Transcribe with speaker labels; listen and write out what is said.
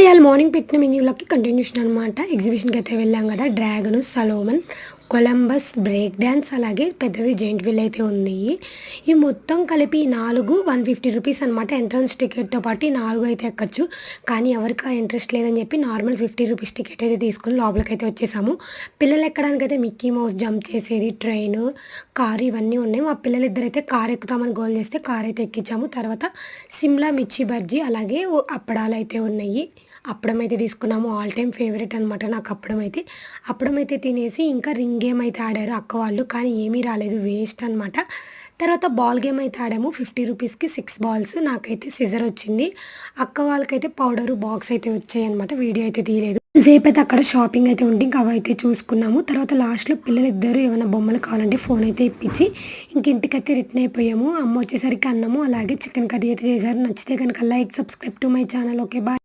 Speaker 1: ఇవాళ మార్నింగ్ పెట్టిన మెన్యూలోకి కంటిన్యూషన్ అనమాట ఎగ్జిబిషన్కి అయితే వెళ్ళాం కదా dragon Solomon Columbus break dance అలాగే పెద్దది జెయింట్ వీల్ అయితే ఉంది. ఈ మొత్తం కలిపి నాలుగు వన్ ఫిఫ్టీ రూపీస్ అనమాట ఎంట్రన్స్ టికెట్తో పాటు ఈ నాలుగు అయితే ఎక్కచ్చు. కానీ ఎవరికి ఇంట్రెస్ట్ లేదని చెప్పి నార్మల్ ఫిఫ్టీ రూపీస్ టికెట్ అయితే తీసుకుని లోపలికి అయితే వచ్చేసాము. పిల్లలు ఎక్కడానికి అయితే మిక్కీ మౌస్ జంప్ చేసేది ట్రైన్ కారు ఇవన్నీ ఉన్నాయి. మా పిల్లలు ఇద్దరైతే కారు ఎక్కుతామని గోల్ చేస్తే కార్ అయితే ఎక్కించాము. తర్వాత సిమ్లా మిర్చి బజ్జీ అలాగే అప్పడాలు అయితే ఉన్నాయి. అప్పడం అయితే తీసుకున్నాము. ఆల్ టైమ్ ఫేవరెట్ అనమాట నాకు అప్పడం అయితే. అప్పడం అయితే తినేసి ఇంకా రింగ్ గేమ్ అయితే ఆడారు అక్క వాళ్ళు కానీ ఏమీ రాలేదు వేస్ట్ అనమాట తర్వాత బాల్ గేమ్ అయితే ఆడాము ఫిఫ్టీ రూపీస్కి సిక్స్ బాల్స్. నాకైతే సిజర్ వచ్చింది. అక్క వాళ్ళకైతే పౌడరు బాక్స్ అయితే వచ్చాయి అనమాట వీడియో అయితే తీయలేదు. సేపు అయితే అక్కడ షాపింగ్ అయితే ఉంటే ఇంకా అవి అయితే చూసుకున్నాము. తర్వాత లాస్ట్లో పిల్లలు ఇద్దరు ఏమైనా బొమ్మలు కావాలంటే ఫోన్ అయితే ఇప్పించి ఇంక ఇంటికైతే రిటర్న్ అయిపోయాము. అమ్మ వచ్చేసరికి అన్నము అలాగే చికెన్ కర్రీ అయితే చేశారు. నచ్చితే కనుక like subscribe to my channel. Okay bye.